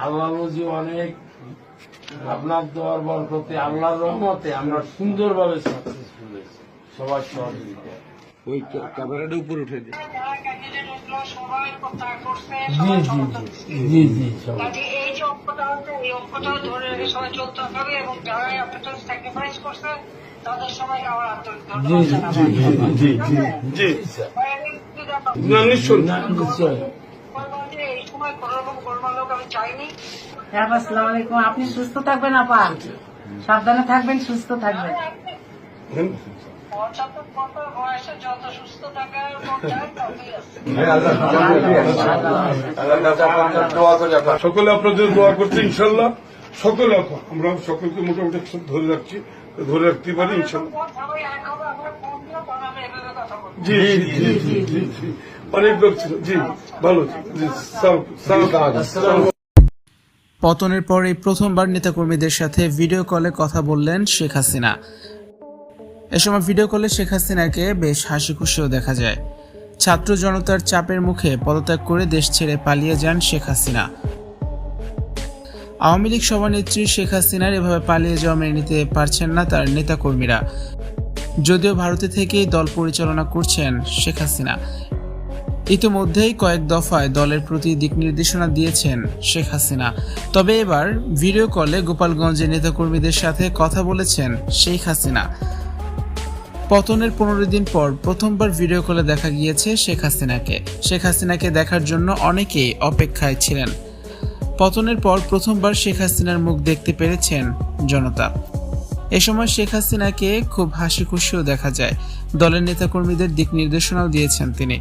আল্লাহ অনেক আপনার দোয়ার বরকতে আল্লাহর রহমতে আমরা সুন্দরভাবে সবার সহযোগিতা ওই ক্যামেরাটা উপরে উঠে করছে জি জি জি এই যে আছে এই রেখে সবাই চলতে হবে এবং যারা আপনাদের স্যাক্রিফাইস করছে হ্যাঁ আপনি সুস্থ থাকবেন আপা। সাবধানে থাকবেন সুস্থ থাকবেন। আছে। সকলে আপনাদের দোয়া করছে ইনশাল্লাহ। সকলে আমরা সকলকে মোটামুটি ধরে রাখছি, ধরে রাখতে পারি পতনের পরে প্রথমবার নেতাকর্মীদের সাথে ভিডিও কলে কথা বললেন শেখ হাসিনা। এ সময় ভিডিও কলে শেখ হাসিনাকে বেশ হাসি খুশিও দেখা যায়। ছাত্র জনতার চাপের মুখে পদত্যাগ করে দেশ ছেড়ে পালিয়ে যান শেখ হাসিনা। আওয়ামী লীগ সভানেত্রী শেখ হাসিনার এভাবে পালিয়ে যাওয়া মেনে নিতে পারছেন না তার নেতাকর্মীরা। যদিও ভারতে থেকেই দল পরিচালনা করছেন শেখ হাসিনা। ইতিমধ্যেই কয়েক দফায় দলের প্রতি দিক নির্দেশনা দিয়েছেন শেখ হাসিনা। তবে এবার ভিডিও কলে গোপালগঞ্জের নেতাকর্মীদের সাথে কথা বলেছেন শেখ হাসিনা। পতনের পনেরো দিন পর প্রথমবার ভিডিও কলে দেখা গিয়েছে শেখ হাসিনাকে। শেখ হাসিনাকে দেখার জন্য অনেকেই অপেক্ষায় ছিলেন। পতনের পর প্রথমবার শেখ হাসিনার মুখ দেখতে পেরেছেন জনতা। এ সময় শেখ হাসিনাকে খুব হাসি খুশিও দেখা যায়। দলের নেতাকর্মীদের দিক নির্দেশনাও দিয়েছেন তিনি।